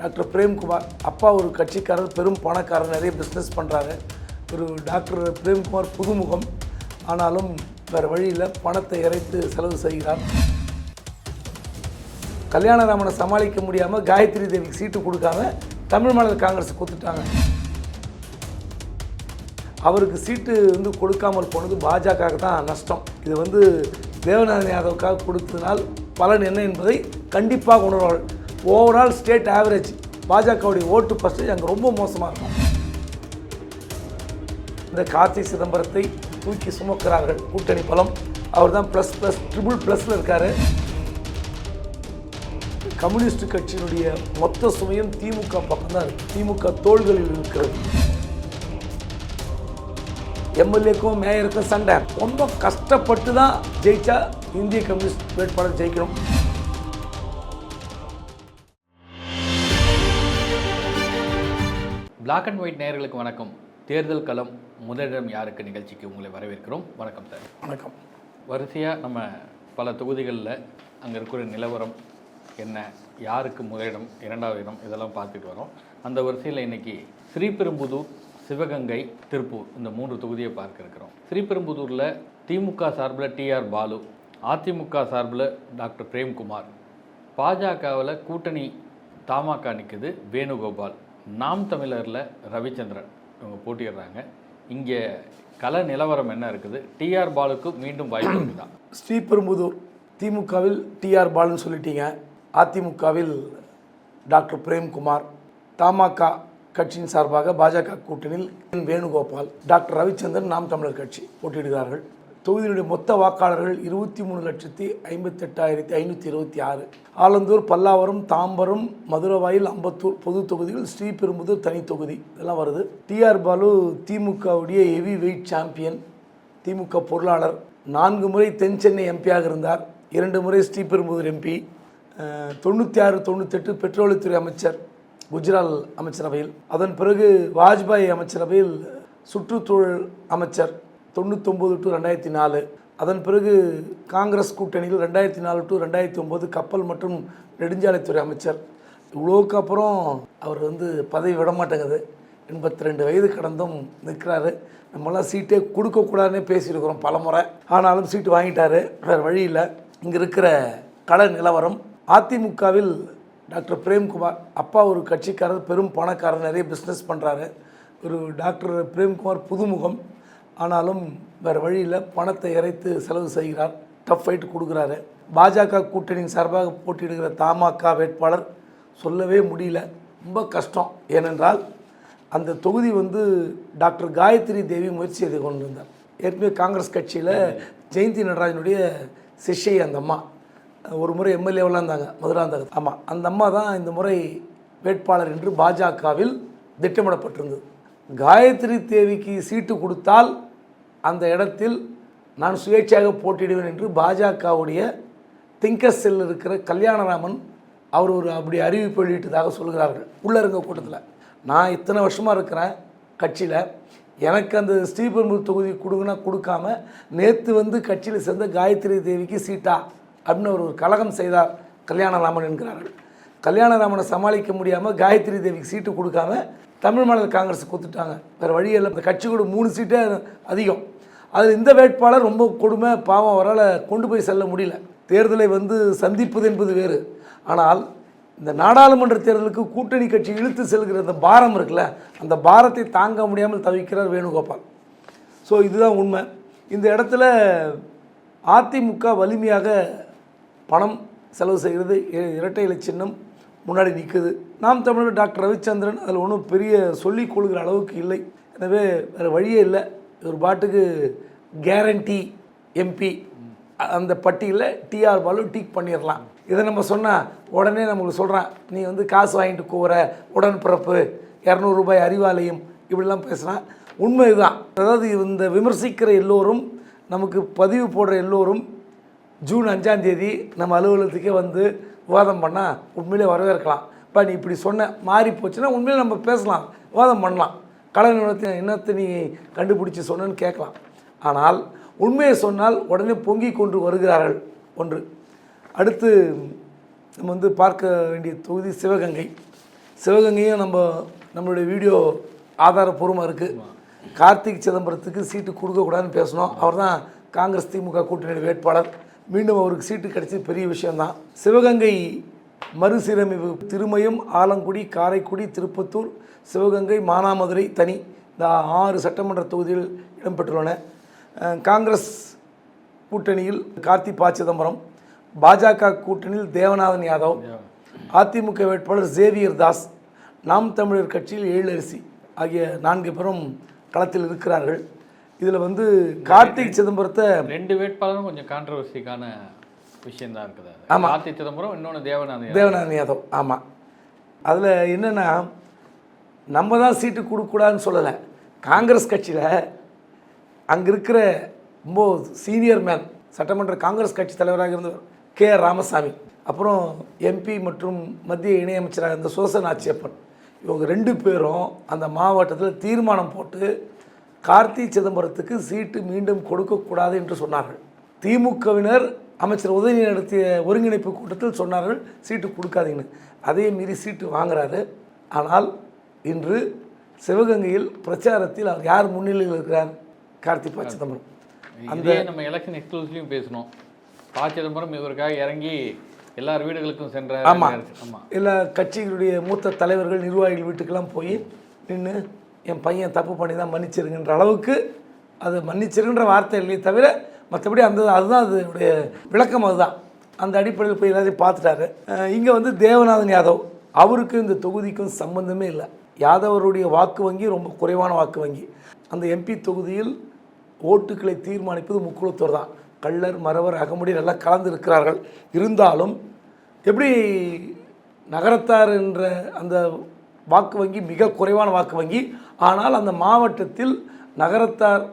Doctor Premkumar அப்பா ஒரு கட்சிக்காரர் பெரும் பணக்காரர் நிறைய பிஸ்னஸ் பண்ணுறாரு ஒரு டாக்டர் பிரேம்குமார் புதுமுகம். ஆனாலும் வேறு வழியில் பணத்தை இறைத்து செலவு செய்கிறார். கல்யாணராமனை சமாளிக்க முடியாமல் காயத்ரி தேவிக்கு சீட்டு கொடுக்காம தமிழ் மாநில காங்கிரஸ் கொடுத்துட்டாங்க அவருக்கு சீட்டு வந்து கொடுக்காமல் போனது பாஜக தான் நஷ்டம். இது வந்து தேவநாதன் யாதவுக்காக கொடுத்ததினால் பலன் என்ன என்பதை கண்டிப்பாக உணர்வார்கள். ஓவரால் ஸ்டேட் ஆவரேஜ் பாஜகவுடைய ஓட்டு பர்சன்டேஜ் அங்கே ரொம்ப மோசமாக இருக்கும். இந்த கார்த்தி சிதம்பரத்தை தூக்கி சுமக்கிறார்கள் கூட்டணி பலம். அவர் தான் ப்ளஸ் ப்ளஸ் ட்ரிபிள் ப்ளஸில் இருக்கார். கம்யூனிஸ்ட் கட்சியினுடைய மொத்த சுமையும் திமுக பக்கம் தான் இருக்கு. திமுக தோள்களில் இருக்கிறது. எம்எல்ஏக்கும் மேயருக்கும் சண்டை. ரொம்ப கஷ்டப்பட்டு தான் ஜெயிச்சா இந்திய கம்யூனிஸ்ட் வேட்பாளர் ஜெயிக்கணும். Black அண்ட் ஒயிட் நேயர்களுக்கு வணக்கம். தேர்தல் களம் முதலிடம் யாருக்கு நிகழ்ச்சிக்கு உங்களை வரவேற்கிறோம். வணக்கம் சார். வணக்கம். வரிசையாக நம்ம பல தொகுதிகளில் அங்கே இருக்கிற நிலவரம் என்ன யாருக்கு முதலிடம் இரண்டாவது இடம் இதெல்லாம் பார்த்துட்டு வரோம். அந்த வரிசையில் இன்னைக்கு ஸ்ரீபெரும்புதூர் சிவகங்கை திருப்பூர் இந்த மூன்று தொகுதியை பார்க்க இருக்கிறோம். ஸ்ரீபெரும்புதூரில் திமுக சார்பில் டிஆர் பாலு அதிமுக சார்பில் டாக்டர் பிரேம்குமார் பாஜகவில் கூட்டணி தமாக நிற்குது வேணுகோபால். நாம் தமிழரில் ரவிச்சந்திரன் இவங்க போட்டிடுறாங்க இங்கே கல நிலவரம் என்ன இருக்குது? டிஆர் பாலுக்கு மீண்டும் வாய்ப்பு இருக்குதா? ஸ்ரீபெரும்புதூர் திமுகவில் டிஆர் பாலுன்னு சொல்லிட்டீங்க. அதிமுகவில் டாக்டர் பிரேம்குமார் தமாக கட்சியின் சார்பாக பாஜக கூட்டணியில் என் வேணுகோபால் டாக்டர் ரவிச்சந்திரன் நாம் தமிழர் கட்சி போட்டியிடுகிறார்கள். தொகுதியினுடைய மொத்த வாக்காளர்கள் இருபத்தி மூணு லட்சத்தி ஐம்பத்தெட்டாயிரத்தி ஐநூற்றி இருபத்தி ஆறு. ஆலந்தூர் பல்லாவரம் தாம்பரம் மதுரவாயில் அம்பத்தூர் பொது தொகுதிகள் ஸ்ரீபெரும்புதூர் தனி தொகுதி. இதெல்லாம் வருது. டிஆர் பாலு திமுகவுடைய ஹெவி வெயிட் சாம்பியன் திமுக பொருளாளர். நான்கு முறை தென் சென்னை எம்பியாக இருந்தார். இரண்டு முறை ஸ்ரீபெரும்புதூர் எம்பி தொண்ணூற்றி ஆறு தொண்ணூத்தெட்டு பெட்ரோலியத்துறை அமைச்சர் குஜரால் அமைச்சரவையில். அதன் பிறகு வாஜ்பாய் அமைச்சரவையில் சுற்றுச்சூழல் அமைச்சர் தொண்ணூத்தொம்பது டு ரெண்டாயிரத்தி நாலு அதன் பிறகு காங்கிரஸ் கூட்டணியில் ரெண்டாயிரத்தி நாலு டு ரெண்டாயிரத்தி ஒம்பது கப்பல் மற்றும் நெடுஞ்சாலைத்துறை அமைச்சர். இவ்வளோக்கு அப்புறம் அவர் வந்து பதவி விட மாட்டேங்குது எண்பத்தி ரெண்டு வயது கடந்தும் நிற்கிறாரு. நம்மளாம் சீட்டே கொடுக்கக்கூடாதுன்னே பேசியிருக்கிறோம் பல முறை ஆனாலும் சீட்டு வாங்கிட்டாரு. வேறு வழி இல்லை. இங்கே இருக்கிற கள நிலவரம். அதிமுகவில் டாக்டர் பிரேம்குமார் அப்பா ஒரு கட்சிக்காரர் பெரும் பணக்காரர் நிறைய பிஸ்னஸ் பண்ணுறாரு ஒரு டாக்டர் பிரேம்குமார் புதுமுகம். ஆனாலும் வேறு வழியில் பணத்தை இறைத்து செலவு செய்கிறார். டஃப் ஃபைட் கொடுக்குறாரு. பாஜக கூட்டணியின் சார்பாக போட்டியிடுகிற தமாக வேட்பாளர் சொல்லவே முடியல. ரொம்ப கஷ்டம். ஏனென்றால் அந்த தொகுதி வந்து டாக்டர் காயத்ரி தேவி முயற்சி செய்து கொண்டு வந்தார் ஏற்கனவே காங்கிரஸ் கட்சியில் ஜெயந்தி நடராஜனுடைய சிஷ்யை அந்த அம்மா. ஒரு முறை எம்எல்ஏவெல்லாம் இருந்தாங்க. மதுராந்தக ஆமாம் அந்த அம்மா தான் இந்த முறை வேட்பாளர் என்று பாஜகவில் திட்டமிடப்பட்டிருந்தது. காயத்ரி தேவிக்கு சீட்டு கொடுத்தால் அந்த இடத்தில் நான் சுயேட்சையாக போட்டியிடுவேன் என்று பாஜகவுடைய திங்கர் செல் இருக்கிற கல்யாணராமன் அவர் ஒரு அப்படி அறிவிப்பு வெளியிட்டதாக சொல்கிறார்கள். உள்ளரங்க கூட்டத்தில். நான் இத்தனை வருஷமாக இருக்கிறேன் கட்சியில். எனக்கு அந்த ஸ்ரீபெரும்புதூர் தொகுதி கொடுங்கன்னா கொடுக்காம நேற்று வந்து கட்சியில் சேர்ந்த காயத்ரி தேவிக்கு சீட்டா அப்படின்னு அவர் ஒரு கலகம் செய்தார் கல்யாணராமன் என்கிறார்கள். கல்யாணராமனை சமாளிக்க முடியாமல் காயத்ரி தேவிக்கு சீட்டு கொடுக்காம தமிழ் மாநில காங்கிரஸ் கொடுத்துட்டாங்க. வேறு வழியில் இந்த கட்சி கூட மூணு சீட்டே அதிகம். அதில் இந்த வேட்பாளர் ரொம்ப கொடுமை பாவம் அவரால் கொண்டு போய் செல்ல முடியல. தேர்தலை வந்து சந்திப்பது என்பது வேறு. ஆனால் இந்த நாடாளுமன்ற தேர்தலுக்கு கூட்டணி கட்சி இழுத்து செல்கிற அந்த பாரம் இருக்குல்ல அந்த பாரத்தை தாங்க முடியாமல் தவிக்கிறார் வேணுகோபால். ஸோ இதுதான் உண்மை. இந்த இடத்துல அதிமுக வலிமையாக பணம் செலவு செய்கிறது. இரட்டை இலை சின்னம் முன்னாடி நிற்குது நாம் தமிழர் டாக்டர் ரவிச்சந்திரன் அதில் ஒன்றும் பெரிய சொல்லிக் கொள்கிற அளவுக்கு இல்லை. எனவே வேறு வழியே இல்லை. ஒரு பாட்டுக்கு கேரண்டி எம்பி அந்த பட்டியலில் டிஆர் பாலு டீக் பண்ணிடலாம். இதை நம்ம சொன்னால் உடனே நம்மளுக்கு சொல்கிறான் நீ வந்து காசு வாங்கிட்டு கூற உடன்பிறப்பு இரநூறுபாய் அறிவாலயம் இப்படிலாம் பேசுகிறான் உண்மை இதுதான் அதாவது இந்த விமர்சிக்கிற எல்லோரும் நமக்கு பதிவு போடுற எல்லோரும் ஜூன் அஞ்சாந்தேதி நம்ம அலுவலகத்துக்கே வந்து விவாதம் பண்ணால் உண்மையிலே வரவேற்கலாம். இப்போ நீ இப்படி சொன்ன மாறி போச்சுன்னா உண்மையிலே நம்ம பேசலாம் விவாதம் பண்ணலாம். கலை நிறுவனத்தை என்னத்தை நீ கண்டுபிடிச்சி சொன்னேன்னு கேட்கலாம். ஆனால் உண்மையை சொன்னால் உடனே பொங்கி கொண்டு வருகிறார்கள் ஒன்று. அடுத்து நம்ம வந்து பார்க்க வேண்டிய தொகுதி சிவகங்கை. சிவகங்கையும் நம்ம நம்மளுடைய வீடியோ ஆதாரப்பூர்வமாக இருக்குது கார்த்திக் சிதம்பரத்துக்கு சீட்டு கொடுக்கக்கூடாதுன்னு பேசணும். அவர் தான் காங்கிரஸ் திமுக கூட்டணி வேட்பாளர். மீண்டும் அவருக்கு சீட்டு கிடைச்சி பெரிய விஷயம்தான். சிவகங்கை மறுசீரமைப்பு திருமயம் ஆலங்குடி காரைக்குடி திருப்பத்தூர் சிவகங்கை மானாமதுரை தனி இந்த ஆறு சட்டமன்ற தொகுதிகள் இடம்பெற்றுள்ளன. காங்கிரஸ் கூட்டணியில் கார்த்தி ப. சிதம்பரம் பாஜக கூட்டணியில் தேவநாதன் யாதவ் அதிமுக வேட்பாளர் சேவியர் தாஸ் நாம் தமிழர் கட்சியில் எழிலரசி ஆகிய நான்கு பேரும் களத்தில் இருக்கிறார்கள். இதில் வந்து கார்த்திக் சிதம்பரத்தை ரெண்டு வேட்பாளரும் கொஞ்சம் கான்ட்ரவர்சிக்கான விஷயம் தான் இருக்குது அது. ஆமா. கார்த்தி சிதம்பரம் இன்னொன்று தேவநாதன் தேவநாதன் யாதவ். ஆமாம் அதில் என்னென்னா நம்ம தான் சீட்டு கொடுக்கூடாதுன்னு சொல்லலை. காங்கிரஸ் கட்சியில் அங்கே இருக்கிற ரொம்ப சீனியர் மேன் சட்டமன்ற காங்கிரஸ் கட்சி தலைவராக இருந்தவர் கே ராமசாமி அப்புறம் எம்பி மற்றும் மத்திய இணையமைச்சராக இருந்த சோசன் ஆச்சியப்பன் இவங்க ரெண்டு பேரும் அந்த மாவட்டத்தில் தீர்மானம் போட்டு கார்த்தி சிதம்பரத்துக்கு சீட்டு மீண்டும் கொடுக்கக்கூடாது என்று சொன்னார்கள். திமுகவினர் அமைச்சர் உதயநிதி நடத்திய ஒருங்கிணைப்பு கூட்டத்தில் சொன்னார்கள் சீட்டு கொடுக்காதீங்கன்னு. அதே மீறி சீட்டு வாங்குறாரு. ஆனால் இன்று சிவகங்கையில் பிரச்சாரத்தில் அவர் யார் முன்னிலையில் இருக்கிறார்? கார்த்தி ப. சிதம்பரம். இதே நம்ம எலெக்ஷன் எக்ஸ்க்ளூசிவ்லையும் பேசணும் ப. சிதம்பரம் இவருக்காக இறங்கி எல்லார் வீடுகளுக்கும் சென்ற ஆமாம் ஆமாம் எல்லா கட்சிகளுடைய மூத்த தலைவர்கள் நிர்வாகிகள் வீட்டுக்கெல்லாம் போய் நின்று என் பையன் தப்பு பண்ணி தான் மன்னிச்சிருங்கன்ற அளவுக்கு அது மன்னிச்சிருங்கன்ற வார்த்தை இல்லையே தவிர மற்றபடி அந்த அதுதான் அதனுடைய விளக்கம் அதுதான். அந்த அடிப்படையில் போய் எல்லாத்தையும் பார்த்துட்டாரு. இங்கே வந்து தேவநாதன் யாதவ் அவருக்கு இந்த தொகுதிக்கும் சம்பந்தமே இல்லை. யாதவருடைய வாக்கு வங்கி ரொம்ப குறைவான வாக்கு வங்கி. அந்த எம்பி தொகுதியில் ஓட்டுக்களை தீர்மானிப்பது முக்குளத்தோர் தான். கள்ளர் மறவர் அகமுடி நல்லா கலந்து இருக்கிறார்கள். இருந்தாலும் எப்படி நகரத்தார் என்ற அந்த வாக்கு வங்கி மிக குறைவான வாக்கு வங்கி. ஆனால் அந்த மாவட்டத்தில் நகரத்தார்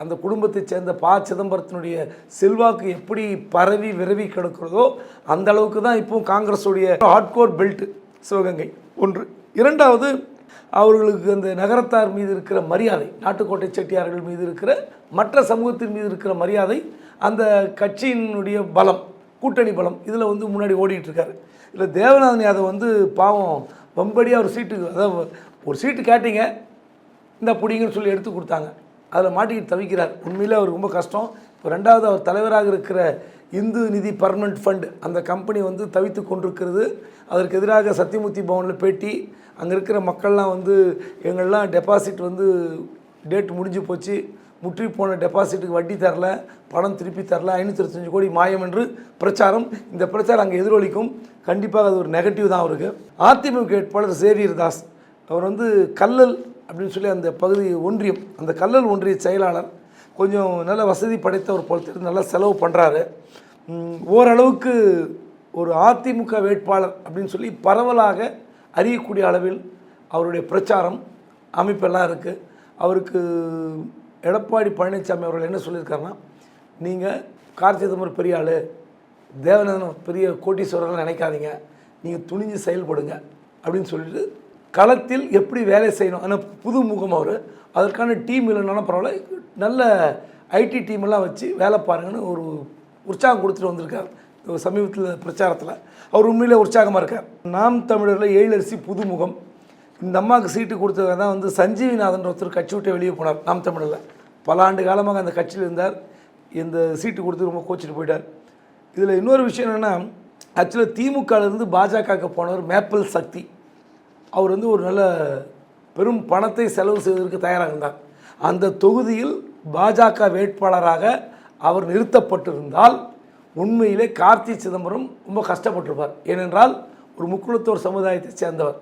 அந்த குடும்பத்தைச் சேர்ந்த ப சிதம்பரத்தினுடைய செல்வாக்கு எப்படி பரவி விரவி கிடக்கிறதோ அந்த அளவுக்கு தான் இப்போ காங்கிரஸுடைய ஹார்ட்கோர் பெல்ட் சிவகங்கை ஒன்று. இரண்டாவது அவர்களுக்கு அந்த நகரத்தார் மீது இருக்கிற மரியாதை நாட்டுக்கோட்டை செட்டியார்கள் மீது இருக்கிற மற்ற சமூகத்தின் மீது இருக்கிற மரியாதை அந்த கட்சியினுடைய பலம் கூட்டணி பலம் இதில் வந்து முன்னாடி ஓடிட்டுருக்காரு இல்லை தேவநாதன் யாதவ் வந்து பாவம் பம்படியாக ஒரு சீட்டு அதாவது ஒரு சீட்டு கேட்டீங்க இந்த புடிங்கன்னு சொல்லி எடுத்து கொடுத்தாங்க. அதில் மாட்டிக்கிட்டு தவிக்கிறார். உண்மையிலே அவர் ரொம்ப கஷ்டம். இப்போ ரெண்டாவது அவர் தலைவராக இருக்கிற இந்து நிதி பர்மனண்ட் ஃபண்ட் அந்த கம்பெனி வந்து தவித்து கொண்டிருக்கிறது. அதற்கு எதிராக சத்தியமூர்த்தி பவனில் பேட்டி. அங்கே இருக்கிற மக்கள்லாம் வந்து எங்கள்லாம் டெபாசிட் வந்து டேட் முடிஞ்சு போச்சு முற்றி போன டெபாசிட்டுக்கு வட்டி தரல பணம் திருப்பி தரல ஐநூற்றி கோடி மாயம் என்று பிரச்சாரம். இந்த பிரச்சாரம் அங்கே எதிரொலிக்கும். கண்டிப்பாக அது ஒரு நெகட்டிவ் தான் அவருக்கு. அதிமுக வேட்பாளர் சேவியர் தாஸ் அவர் வந்து கல்லல் அப்படின்னு சொல்லி அந்த பகுதி ஒன்றியம் அந்த கல்லல் ஒன்றிய செயலாளர் கொஞ்சம் நல்ல வசதி படைத்தவர் போல் நல்லா செலவு பண்ணுறாரு ஓரளவுக்கு ஒரு அதிமுக வேட்பாளர் அப்படின்னு சொல்லி பரவலாக அறியக்கூடிய அளவில் அவருடைய பிரச்சாரம் அமைப்பெல்லாம் இருக்குது அவருக்கு எடப்பாடி பழனிசாமி அவர்கள் என்ன சொல்லியிருக்காருன்னா நீங்கள் கார் சிதம்பரம் பெரிய ஆள் தேவநந்தன் பெரிய கோட்டீஸ்வரர்லாம் நினைக்காதீங்க. நீங்கள் துணிஞ்சு செயல்படுங்க. அப்படின்னு சொல்லிட்டு களத்தில் எப்படி வேலை செய்யணும் ஆனால் புது முகம் அவர். அதற்கான டீம் இல்லைனாலும் பரவாயில்ல. நல்ல ஐடி டீமெல்லாம் வச்சு வேலை பாருங்கன்னு ஒரு உற்சாகம் கொடுத்துட்டு வந்திருக்கார். சமீபத்தில் பிரச்சாரத்தில். அவர் உண்மையிலே உற்சாகமாக இருக்கார். நாம் தமிழரில் ஏழரிசி புதுமுகம். இந்த அம்மாவுக்கு சீட்டு கொடுத்தது தான் வந்து சஞ்சீவிநாதன் ஒருத்தர் கட்சி விட்டு வெளியே போனார் நாம் தமிழரில். பல ஆண்டு காலமாக அந்த கட்சியில் இருந்தார். இந்த சீட்டு கொடுத்து ரொம்ப கோச்சிட்டு போயிட்டார். இதில் இன்னொரு விஷயம் என்னென்னா ஆக்சுவலாக திமுகலேருந்து பாஜகவுக்கு போனவர் மேப்பிள் சக்தி. அவர் வந்து ஒரு நல்ல பெரும் பணத்தை செலவு செய்வதற்கு தயாராக இருந்தார் அந்த தொகுதியில் பாஜக வேட்பாளராக அவர் நிறுத்தப்பட்டிருந்தால் உண்மையிலே கார்த்தி சிதம்பரம் ரொம்ப கஷ்டப்பட்டிருப்பார். ஏனென்றால் ஒரு முக்குளத்தோர் சமுதாயத்தை சேர்ந்தவர்.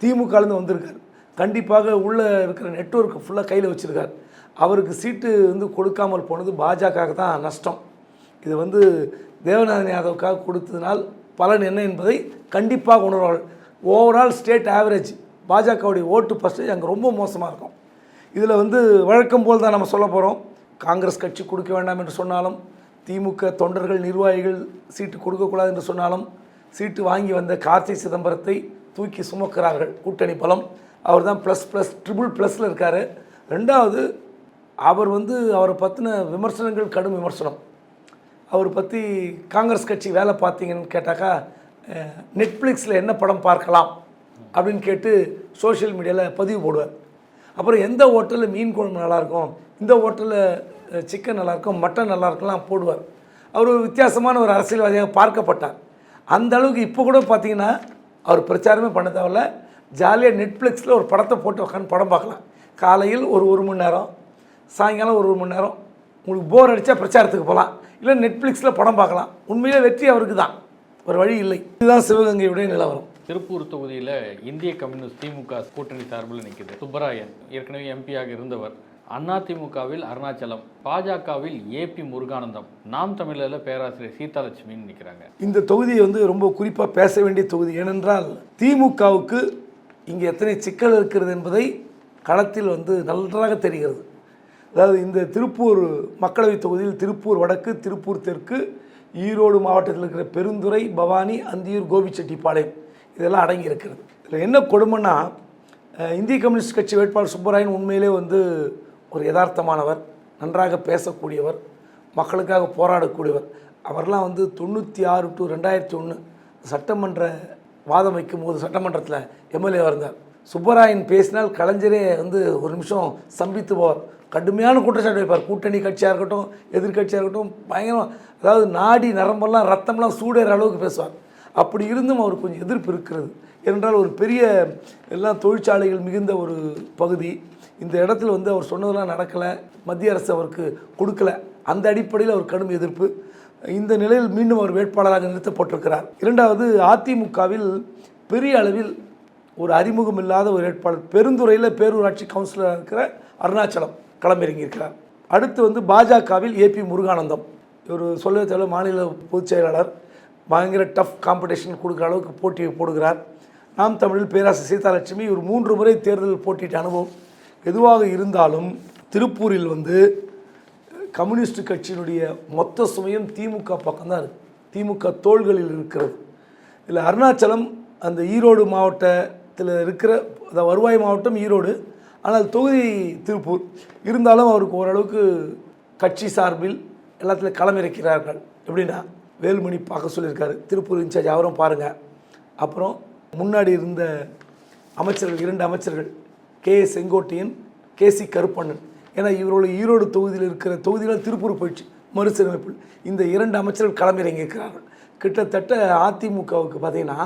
திமுகலேருந்து வந்திருக்கார். கண்டிப்பாக உள்ளே இருக்கிற நெட்வொர்க் ஃபுல்லாக கையில் வச்சுருக்கார். அவருக்கு சீட்டு வந்து கொடுக்காமல் போனது பாஜகவுக்கு தான் நஷ்டம். இது வந்து தேவநாதன் யாதவுக்காக கொடுத்ததினால் பலன் என்ன என்பதை கண்டிப்பாக உணர்வார்கள். ஓவரால் ஸ்டேட் ஆவரேஜ் பாஜகவுடைய ஓட்டு பர்சன்டேஜ் அங்கே ரொம்ப மோசமாக இருக்கும். இதில் வந்து வழக்கம் போல் தான் நம்ம சொல்ல போகிறோம் காங்கிரஸ் கட்சி கொடுக்க வேண்டாம் என்று சொன்னாலும் திமுக தொண்டர்கள் நிர்வாகிகள் சீட்டு கொடுக்கக்கூடாது என்று சொன்னாலும் சீட்டு வாங்கி வந்த கார்த்திக் சிதம்பரத்தை தூக்கி சுமக்கிறார்கள். கூட்டணி பலம். அவர் தான் ப்ளஸ் ப்ளஸ் ட்ரிபிள் ப்ளஸில் இருக்கார். ரெண்டாவது அவர் வந்து அவரை பற்றின விமர்சனங்கள் கடும் விமர்சனம். அவர் பற்றி காங்கிரஸ் கட்சி வேலை பார்த்தீங்கன்னு கேட்டாக்கா நெட்ஃப்ளிக்ஸில் என்ன படம் பார்க்கலாம் அப்படின்னு கேட்டு சோஷியல் மீடியாவில் பதிவு போடுவார். அப்புறம் எந்த ஹோட்டலில் மீன் குழம்பு நல்லாயிருக்கும் இந்த ஹோட்டலில் சிக்கன் நல்லாயிருக்கும் மட்டன் நல்லாயிருக்கும்லாம் போடுவார். அவர் ஒரு வித்தியாசமான ஒரு அரசியல்வாதியாக பார்க்கப்பட்டார். அந்த அளவுக்கு இப்போ கூட பார்த்தீங்கன்னா அவர் பிரச்சாரமே பண்ண தேவையில்ல. ஜாலியாக நெட்ஃப்ளிக்ஸில் ஒரு படத்தை போட்டு உட்காந்து படம் பார்க்கலாம். காலையில் ஒரு ஒரு மணி நேரம் சாயங்காலம் ஒரு ஒரு மணி நேரம். உங்களுக்கு போர் அடித்தா பிரச்சாரத்துக்கு போகலாம். இல்லை நெட்ஃப்ளிக்ஸில் படம் பார்க்கலாம். உண்மையிலே வெற்றி அவருக்கு தான் ஒரு வழி இல்லை. இதுதான் சிவகங்கையுடைய நிலவரம். திருப்பூர் தொகுதியில் இந்திய கம்யூனிஸ்ட் திமுக கூட்டணி சார்பில் நிற்குது சுப்பராயன் ஏற்கனவே எம்பியாக இருந்தவர். அதிமுகவில் அருணாச்சலம் பாஜகவில் ஏபி முருகானந்தம். நாம் தமிழரில் பேராசிரியர் சீதாலட்சுமின்னு நிற்கிறாங்க இந்த தொகுதியை வந்து ரொம்ப குறிப்பாக பேச வேண்டிய தொகுதி ஏனென்றால் திமுகவுக்கு இங்கே எத்தனை சிக்கல் இருக்கிறது என்பதை களத்தில் வந்து நன்றாக தெரிகிறது. அதாவது இந்த திருப்பூர் மக்களவைத் தொகுதியில் திருப்பூர் வடக்கு திருப்பூர் தெற்கு ஈரோடு மாவட்டத்தில் இருக்கிற பெருந்துறை பவானி அந்தியூர் கோபிச்செட்டிப்பாளையம் இதெல்லாம் அடங்கி இருக்கிறது இதில் என்ன கொடுமைன்னா இந்திய கம்யூனிஸ்ட் கட்சி வேட்பாளர் சுப்பராயன் உண்மையிலே வந்து ஒரு யதார்த்தமானவர் நன்றாக பேசக்கூடியவர் மக்களுக்காக போராடக்கூடியவர். அவர்லாம் வந்து தொண்ணூற்றி ஆறு டு ரெண்டாயிரத்தி ஒன்று சட்டமன்ற வாதம் வைக்கும் போது சட்டமன்றத்தில் எம்எல்ஏ இருந்தார். சுப்பராயன் பேசினால் கலைஞரே வந்து ஒரு நிமிஷம் சம்பித்து போவார். கடுமையான குற்றச்சாட்டு வைப்பார். கூட்டணி கட்சியாக இருக்கட்டும் எதிர்கட்சியாக இருக்கட்டும் பயங்கரம் அதாவது நாடி நரம்பெல்லாம் ரத்தம்லாம் சூடேற அளவுக்கு பேசுவார். அப்படி இருந்தும் அவர் கொஞ்சம் எதிர்ப்பு இருக்கிறது. ஏனென்றால் ஒரு பெரிய எல்லாம் தொழிற்சாலைகள் மிகுந்த ஒரு பகுதி. இந்த இடத்துல வந்து அவர் சொன்னதெல்லாம் நடக்கலை. மத்திய அரசு அவருக்கு கொடுக்கல. அந்த அடிப்படையில் அவர் கடும் எதிர்ப்பு. இந்த நிலையில் மீண்டும் அவர் வேட்பாளராக நிறுத்தப்பட்டிருக்கிறார். இரண்டாவது அதிமுகவில் பெரிய அளவில் ஒரு அறிமுகம் இல்லாத ஒரு வேட்பாளர். பெருந்துறையில் பேரூராட்சி கவுன்சிலராக இருக்கிற அருணாச்சலம். களமிறங்கியிருக்கிறார். அடுத்து வந்து பாஜகவில் ஏபி முருகானந்தம். இவர் சொல்லவே தேவை மாநில பொதுச் செயலாளர். பயங்கர டஃப் காம்படிஷன் கொடுக்குற அளவுக்கு போட்டி போடுகிறார். நாம் தமிழில் பேராசிரியர் சீதாலட்சுமி ஒரு மூன்று முறை தேர்தல் போட்டியிட்ட அனுபவம் எதுவாக இருந்தாலும் திருப்பூரில் வந்து கம்யூனிஸ்ட் கட்சியினுடைய மொத்த சுமையும் திமுக பக்கம்தான் இருக்குது திமுக தோள்களில் இருக்கிறது. இதில் அருணாச்சலம் அந்த ஈரோடு மாவட்டத்தில் இருக்கிற வருவாய் மாவட்டம் ஈரோடு. ஆனால் தொகுதி திருப்பூர் இருந்தாலும் அவருக்கு ஓரளவுக்கு கட்சி சார்பில் எல்லாத்துலையும் களமிறக்கிறார்கள். எப்படின்னா வேலுமணி பார்க்க சொல்லியிருக்காரு. திருப்பூர் இன்சார்ஜ் அவரும் பாருங்கள் அப்புறம் முன்னாடி இருந்த அமைச்சர்கள் இரண்டு அமைச்சர்கள் K Sengottaiyan K C Karuppannan. ஏன்னா இவரோட ஈரோடு தொகுதியில் இருக்கிற தொகுதியில் திருப்பூர் போயிடுச்சு. மறுசீரமைப்பில் இந்த இரண்டு அமைச்சர்கள் களமிறங்கியிருக்கிறார்கள். கிட்டத்தட்ட அதிமுகவுக்கு பார்த்தீங்கன்னா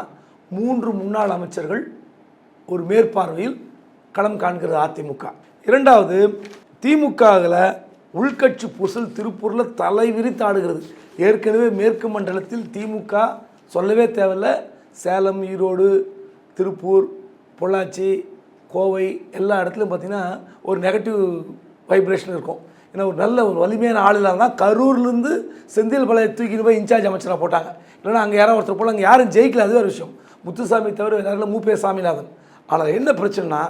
மூன்று முன்னாள் அமைச்சர்கள் ஒரு மேற்பார்வையில் களம் காண்கிறது அதிமுக. இரண்டாவது திமுகவில் உள்கட்சி புசல் திருப்பூரில் தலைவிரித்து ஆடுகிறது. ஏற்கனவே மேற்கு மண்டலத்தில் திமுக சொல்லவே தேவையில்லை. சேலம் ஈரோடு திருப்பூர் பொள்ளாச்சி கோவை எல்லா இடத்துலையும் பார்த்திங்கன்னா ஒரு நெகட்டிவ் வைப்ரேஷன் இருக்கும். ஏன்னா ஒரு நல்ல ஒரு வலிமையான ஆள் இல்லாமல் தான் கரூர்லேருந்து செந்தில் பழைய தூக்கிட்டு போய் இன்சார்ஜ் அமைச்சராக போட்டாங்க. இல்லைன்னா அங்கே யாரோ ஒருத்தர் போல அங்கே யாரும் ஜெயிக்கல அது ஒரு விஷயம். முத்துசாமி தவிர வேறு மூப்பே சாமிநாதன். ஆனால் என்ன பிரச்சனைனா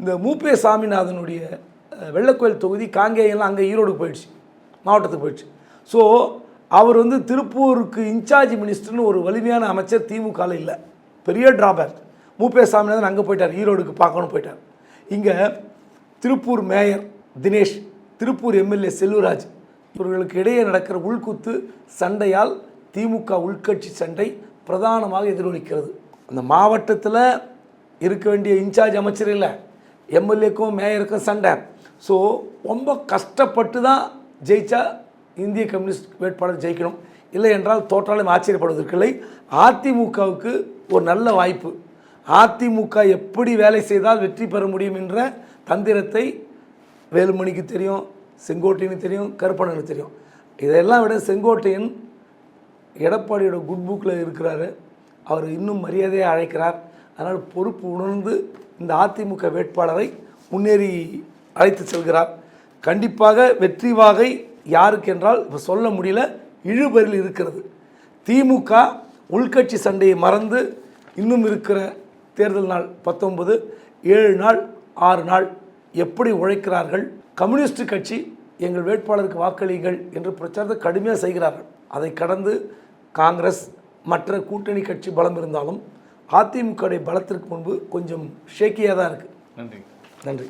இந்த மூப்பே சாமிநாதனுடைய வெள்ளக்கோயில் தொகுதி காங்கேயம்லாம் அங்கே ஈரோடு போயிடுச்சு மாவட்டத்துக்கு போயிடுச்சு. ஸோ அவர் வந்து திருப்பூருக்கு இன்சார்ஜ் மினிஸ்டர்னு ஒரு வலிமையான அமைச்சர் திமுகவில் இல்லை. பெரிய டிராபேக் மூப்பே சாமிநாதன் அங்கே போயிட்டார் ஈரோடுக்கு பார்க்கணும் போயிட்டார். இங்கே திருப்பூர் மேயர் தினேஷ் திருப்பூர் எம்எல்ஏ செல்வராஜ் இவர்களுக்கு இடையே நடக்கிற உள்குத்து சண்டையால் திமுக உள்கட்சி சண்டை பிரதானமாக எதிரொலிக்கிறது. அந்த மாவட்டத்தில் இருக்க வேண்டிய இன்சார்ஜ் அமைச்சர் இல்லை. எம்எல்ஏக்கும் மேயருக்கும் சண்டை. ஸோ ரொம்ப கஷ்டப்பட்டு தான் ஜெயிச்சா இந்திய கம்யூனிஸ்ட் வேட்பாளர் ஜெயிக்கணும். இல்லை என்றால் தோற்றாலும் ஆச்சரியப்படுவதற்கில்லை. அதிமுகவுக்கு ஒரு நல்ல வாய்ப்பு. அதிமுக எப்படி வேலை செய்தால் வெற்றி பெற முடியும் என்ற தந்திரத்தை வேலுமணிக்கு தெரியும் செங்கோட்டையனுக்கு தெரியும் கருப்பணனுக்கு தெரியும். இதெல்லாம் விட செங்கோட்டையன் எடப்பாடியோட குட் புக்கில் இருக்கிறாரு. அவர் இன்னும் மரியாதையாக அழைக்கிறார். அதனால் பொறுப்பு உணர்ந்து இந்த அதிமுக வேட்பாளரை முன்னேறி அழைத்து செல்கிறார். கண்டிப்பாக வெற்றி வாகை யாருக்கு என்றால் இப்போ சொல்ல முடியல இழுபறில் இருக்கிறது. திமுக உள்கட்சி சண்டையை மறந்து இன்னும் இருக்கிற தேர்தல் நாள் பத்தொன்பது ஏழு நாள் ஆறு நாள் எப்படி உழைக்கிறார்கள்? கம்யூனிஸ்ட் கட்சி எங்கள் வேட்பாளருக்கு வாக்களியுங்கள் என்று பிரச்சாரத்தை கடுமையாக செய்கிறார்கள். அதை கடந்து காங்கிரஸ் மற்ற கூட்டணி கட்சி பலம் இருந்தாலும் அதிமுகவுடைய பலத்திற்கு முன்பு கொஞ்சம் ஷேக்கியாக தான் இருக்குது நன்றி. நன்றி.